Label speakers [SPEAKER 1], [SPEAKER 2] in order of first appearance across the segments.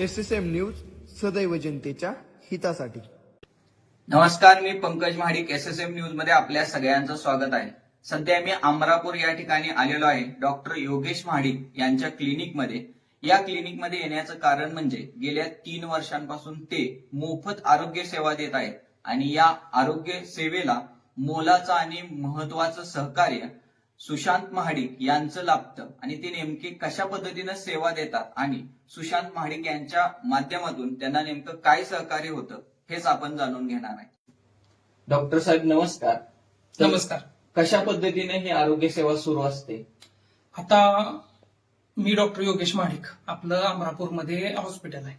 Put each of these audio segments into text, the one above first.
[SPEAKER 1] S S M news सदैव जनतेच्या हितासाठी.
[SPEAKER 2] नमस्कार मी Pankaj Mahadik S S M न्यूजमध्ये आपल्या सगळ्यांचं स्वागत आहे. सध्या मी अमरापूर या ठिकाणी आलेलो आहे डॉक्टर योगेश महाडिक यांच्या क्लिनिकमध्ये या क्लिनिकमध्ये येण्याचं कारण म्हणजे गेल्या तीन वर्षांपासून ते मोफत आरोग्य सेवा देत आहेत. आणि या आरोग्य सेवेला मोलाचं आणि महत्वाचं सहकार्य सुशांत महाडिक यांचं लाभतं. आणि ते नेमके कशा पद्धतीनं सेवा देतात? आणि सुशांत महाडिक यांच्या माध्यमातून त्यांना नेमकं काय सहकार्य होतं हेच आपण जाणून घेणार आहे. डॉक्टर साहेब नमस्कार.
[SPEAKER 3] नमस्कार.
[SPEAKER 2] कशा पद्धतीने ही आरोग्य सेवा सुरू असते?
[SPEAKER 3] आता मी डॉक्टर योगेश महाडिक आपलं अमरापूरमध्ये हॉस्पिटल आहे.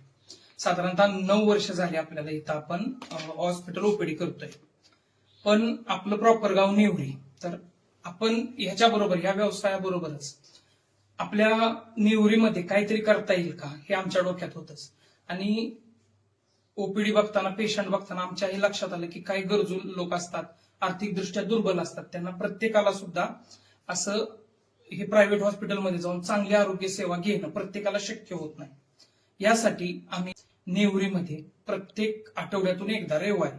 [SPEAKER 3] साधारणतः नऊ वर्ष झाली आपल्याला इथं आपण हॉस्पिटल ओपीडी करतोय. पण आपलं प्रॉपर गाव नेवरी तर आपण ह्याच्या बरोबर ह्या व्यवसायाबरोबरच आपल्या नेवरीमध्ये काहीतरी करता येईल का? हे आमच्या डोक्यात होतच. आणि ओपीडी बघताना पेशंट बघताना आमच्या हे लक्षात आलं की काही गरजू लोक असतात आर्थिकदृष्ट्या दुर्बल असतात. त्यांना प्रत्येकाला सुद्धा असं हे प्रायव्हेट हॉस्पिटलमध्ये जाऊन चांगली आरोग्य सेवा घेणं प्रत्येकाला शक्य होत नाही. यासाठी आम्ही नेवरीमध्ये प्रत्येक आठवड्यातून एकदा रविवारी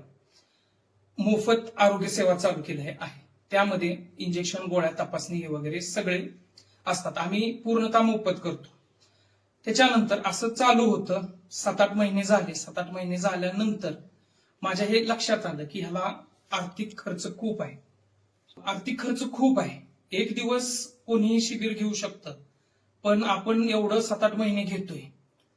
[SPEAKER 3] मोफत आरोग्य सेवा चालू केली आहे. त्यामध्ये इंजेक्शन गोळ्या तपासणी हे वगैरे सगळे असतात. आम्ही पूर्णतः मोफत करतो. त्याच्यानंतर असं चालू होतं. सात आठ महिने झाले. सात आठ महिने झाल्यानंतर माझ्या हे लक्षात आलं की ह्याला आर्थिक खर्च खूप आहे. आर्थिक खर्च खूप आहे. एक दिवस कोणीही शिबिर घेऊ शकतं. पण आपण एवढं सात आठ महिने घेतोय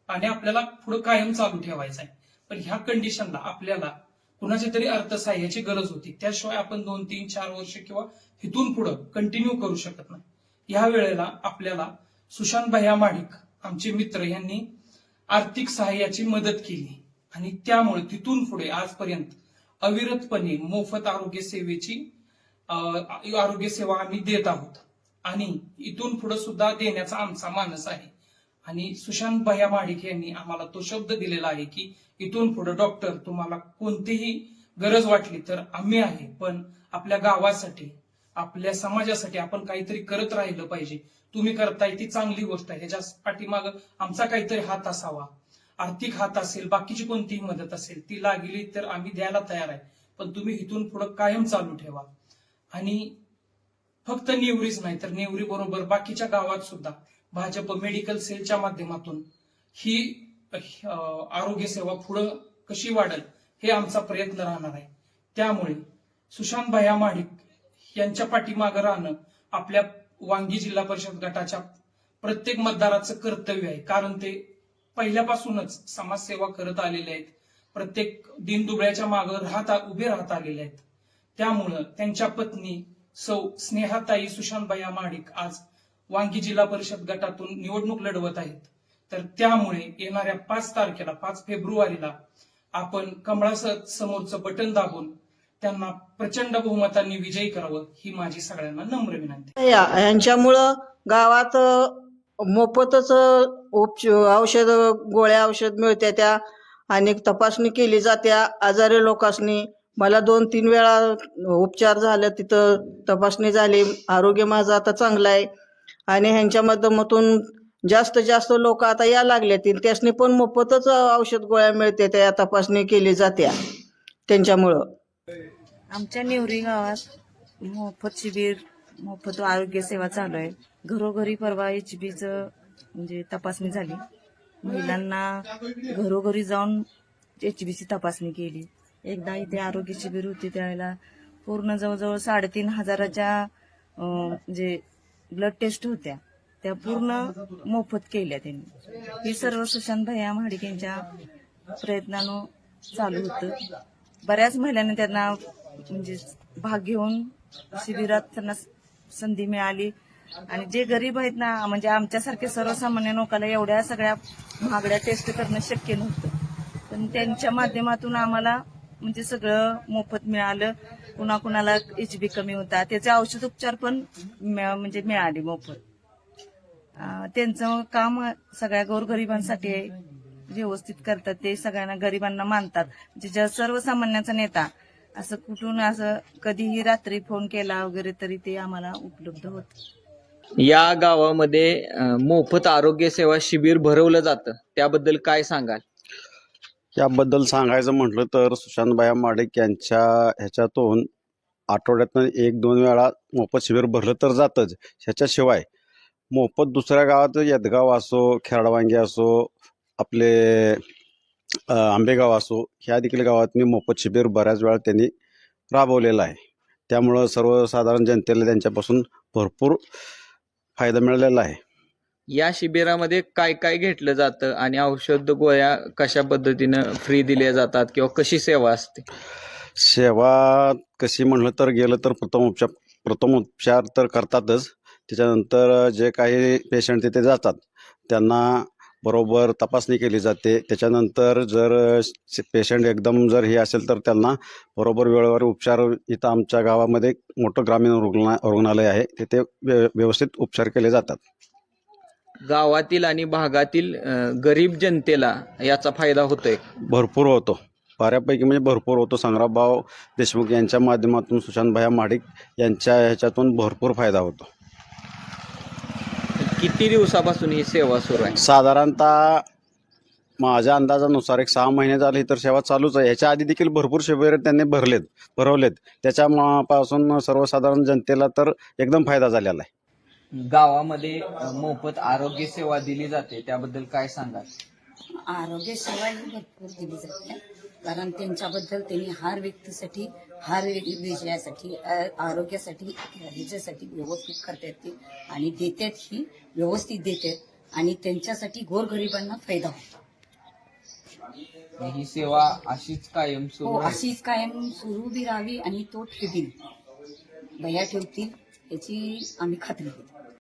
[SPEAKER 3] आणि आपल्याला पुढे कायम चालू ठेवायचं आहे. पण ह्या कंडिशनला आपल्याला कुणाची तरी अर्थसहाय्याची गरज होती. त्याशिवाय आपण दोन तीन चार वर्ष किंवा इथून पुढे कंटिन्यू करू शकत नाही. ह्या वेळेला आपल्याला सुशांत भैया माडिक आमचे मित्र यांनी आर्थिक सहाय्याची मदत केली. आणि त्यामुळे तिथून पुढे आजपर्यंत अविरतपणे मोफत आरोग्य सेवेची अं, आरोग्य सेवा आम्ही देत आहोत. आणि इथून पुढे सुद्धा देण्याचा आमचा मानस आहे. आणि सुशांत भैया माडिक यांनी आम्हाला तो शब्द दिलेला आहे की इथून पुढे डॉक्टर तुम्हाला कोणतीही गरज वाटली तर आम्ही आहे पण आपल्या गावासाठी आपल्या समाजासाठी आपण काहीतरी करत राहिलं पाहिजे. तुम्ही करताय ती चांगली गोष्ट आहे. ह्याच्या पाठीमाग आमचा काहीतरी हात असावा. आर्थिक हात असेल बाकीची कोणतीही मदत असेल ती लागली तर आम्ही द्यायला तयार आहे. पण तुम्ही इथून पुढे कायम चालू ठेवा. आणि फक्त नेवरीच नाही तर नेवरी बरोबर बाकीच्या गावात सुद्धा भाजप मेडिकल सेलच्या माध्यमातून ही आरोग्य सेवा पुढं कशी वाढेल हे आमचा प्रयत्न राहणार आहे. त्यामुळे सुशांत भया माडिक यांच्या पाठीमागं राहणं आपल्या वांगी जिल्हा परिषद गटाच्या प्रत्येक मतदाराचं कर्तव्य आहे. कारण ते पहिल्यापासूनच समाजसेवा करत आलेले आहेत. प्रत्येक दिनदुबळ्याच्या मागं राहत उभे राहत आलेले आहेत. त्यामुळं त्यांच्या पत्नी सौ स्नेहाताई सुशांतबाई माडिक आज वांगी जिल्हा परिषद गटातून निवडणूक लढवत आहेत. तर त्यामुळे येणाऱ्या पाच तारखेला पाच फेब्रुवारीला आपण कमळा समोरचं बटन दाबून त्यांना प्रचंड बहुमतांनी विजयी करावं ही माझी सगळ्यांना नम्र विनंती.
[SPEAKER 4] यांच्यामुळं गावात मोफतच उपच औषध गोळ्या औषध मिळते त्या आणि तपासणी केली जाते आजारी लोकांनी मला दोन तीन वेळा उपचार झाले तिथं तपासणी झाली. आरोग्य माझं आता चांगलं आहे. आणि ह्यांच्या माध्यमातून जास्त जास्त लोक आता या लागले त्यासनी पण मोफतच औषध गोळ्या मिळते त्या तपासणी केली जाते त्यांच्यामुळं.
[SPEAKER 5] आमच्या नेवरी गावात मोफत शिबिर मोफत आरोग्य सेवा चालू आहे. घरोघरी परवा एच बीचं म्हणजे तपासणी झाली. महिलांना घरोघरी जाऊन एच बीची तपासणी केली. एकदा इथे आरोग्य शिबिर होती त्यावेळेला पूर्ण जवळजवळ साडेतीन हजाराच्या जे म्हणजे ब्लड टेस्ट होत्या. त्या पूर्ण मोफत केल्या त्यांनी. ही सर्व सुशांत भैया महाडिक यांच्या प्रयत्नानं चालू होतं. बऱ्याच महिलांनी त्यांना म्हणजे भाग घेऊन शिबिरात त्यांना संधी मिळाली. आणि जे गरीब आहेत ना म्हणजे आमच्यासारखे सर्वसामान्य लोकांना एवढ्या सगळ्या महागड्या टेस्ट करणं शक्य नव्हतं. पण त्यांच्या माध्यमातून आम्हाला म्हणजे सगळं मोफत मिळालं. कुणा कुणाला एच बी कमी होता त्याचे औषध उपचार पण म्हणजे मिळाले मोफत. त्यांचं काम सगळ्या गोरगरिबांसाठी आहे व्यवस्थित करतात. ते सगळ्यांना गरिबांना मानतात. म्हणजे ज्या सर्वसामान्यांचा नेता असं कुठून असं कधीही रात्री फोन केला वगैरे तरी ते आम्हाला उपलब्ध होत.
[SPEAKER 2] या गावामध्ये मोफत आरोग्य सेवा शिबिर भरवलं जातं. त्याबद्दल काय सांगाल?
[SPEAKER 6] याबद्दल सांगायचं म्हटलं तर सुशांतबाया माडिक यांच्या ह्याच्यातून आठवड्यातनं एक दोन वेळा मोफत शिबिर भरलं तर जातंच. ह्याच्याशिवाय मोफत दुसऱ्या गावात यदगाव असो खेरडवांगी असो आपले आंबेगाव असो ह्या देखील गावात मी मोफत शिबिर बऱ्याच वेळा त्यांनी राबवलेलं आहे. त्यामुळं सर्वसाधारण जनतेला त्यांच्यापासून भरपूर फायदा मिळालेला आहे.
[SPEAKER 2] या शिबिरामध्ये काय काय घेतलं जातं आणि औषध गोळ्या कशा पद्धतीनं फ्री दिल्या जातात किंवा कशी सेवा असते?
[SPEAKER 6] सेवा कशी म्हणलं तर गेलं तर प्रथम उपचार प्रथम उपचार तर करतातच. त्याच्यानंतर जे काही पेशंट तिथे जातात त्यांना बरोबर तपासणी केली जाते. त्याच्यानंतर जर पेशंट एकदम जर हे असेल तर त्यांना बरोबर वेळेवर उपचार इथं आमच्या गावामध्ये मोठं ग्रामीण रुग्णा रुग्णालय आहे. तिथे व्य- व्यवस्थित उपचार केले जातात.
[SPEAKER 2] गावातील आणि भागातील अं, गरीब जनतेला याचा फायदा होतोय.
[SPEAKER 6] भरपूर होतो. बऱ्यापैकी म्हणजे भरपूर होतो. संग्रामभाऊ देशमुख यांच्या माध्यमातून सुशांतभाया माडिक यांच्या ह्याच्यातून भरपूर फायदा होतो.
[SPEAKER 2] किती दिवसापासून ही सेवा सुरू आहे?
[SPEAKER 6] साधारणतः माझ्या अंदाजानुसार एक सहा महिने झाले ही तर सेवा चालूच आहे. ह्याच्या आधी देखील भरपूर शिबिर त्यांनी भरलेत भरवलेत. त्याच्यापासून सर्वसाधारण जनतेला तर एकदम फायदा झालेला आहे.
[SPEAKER 2] गावामध्ये मोफत आरोग्य सेवा दिली जाते. त्याबद्दल काय सांगाल?
[SPEAKER 7] आरोग्य सेवा ही भरपूर दिली जाते. कारण त्यांच्याबद्दल त्यांनी हर व्यक्तीसाठी हर विषयासाठी आरोग्यासाठी ह्याच्यासाठी व्यवस्थित करतात ते आणि देतात ही व्यवस्थित देतात आणि त्यांच्यासाठी गोरगरिबांना फायदा होतो.
[SPEAKER 2] ही सेवा अशीच कायम
[SPEAKER 7] हो
[SPEAKER 2] सुरू आहे?
[SPEAKER 7] अशीच कायम सुरू बी राहावी आणि तो ठेवील भया ठेवतील याची आम्ही खात्री देतो